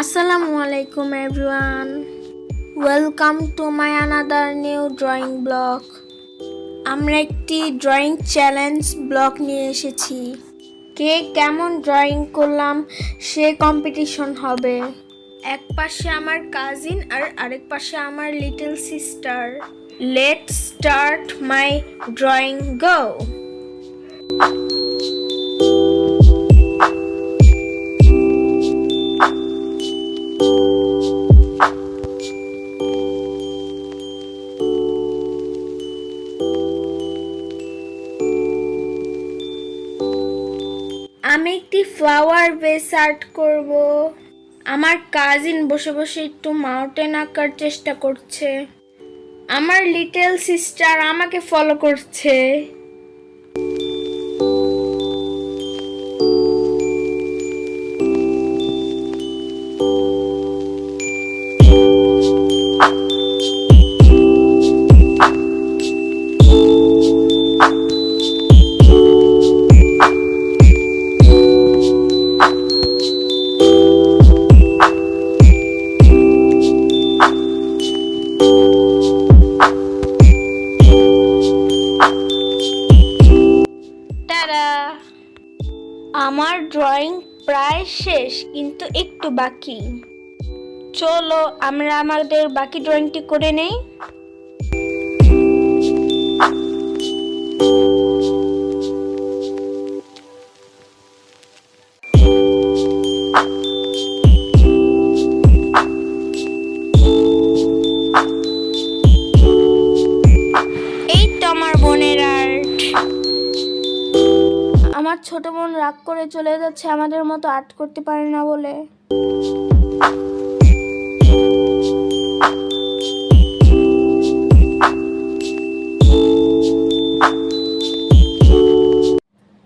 আসসালামু আলাইকুম everyone welcome to my another new drawing blog আমরা একটি ড্রয়িং চ্যালেঞ্জ ব্লগ নিয়ে এসেছি। কে কেমন ড্রয়িং করলাম, সে কম্পিটিশন হবে। এক পাশে আমার কাজিন আর আরেক পাশে আমার little sister let start my drawing go আমি একটি ফ্লাওয়ার বেস আর্ট করব। আমার কাজিন বসে বসে একটু মাউন্টেন আঁকার চেষ্টা করছে। আমার লিটল সিস্টার আমাকে ফলো করছে। ড্রয়িং প্রায় শেষ কিন্তু একটু বাকি। চলো আমরা আমাদের বাকি ড্রয়িংটি করে নেই। আমার ছোট বোন রাগ করে চলে যাচ্ছে, আমাদের মতো আর্ট করতে পারে না বলে।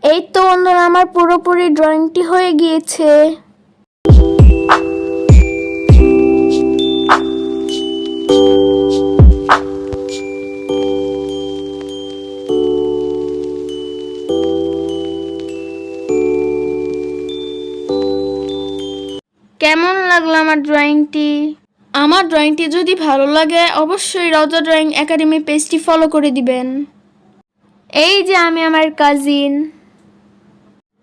এই তো বন্ধুরা, আমার পুরোপুরি ড্রয়িংটি হয়ে গিয়েছে। কেমন লাগল আমার ড্রয়িংটি আমার ড্রয়িংটি যদি ভালো লাগে অবশ্যই রজা ড্রয়িং একাডেমি পেজটি ফলো করে দিবেন। এই যে আমি আমার কাজিন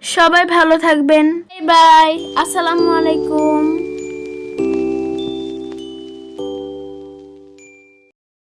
সবাই ভালো থাকবেন। বাই আসসালামু আলাইকুম।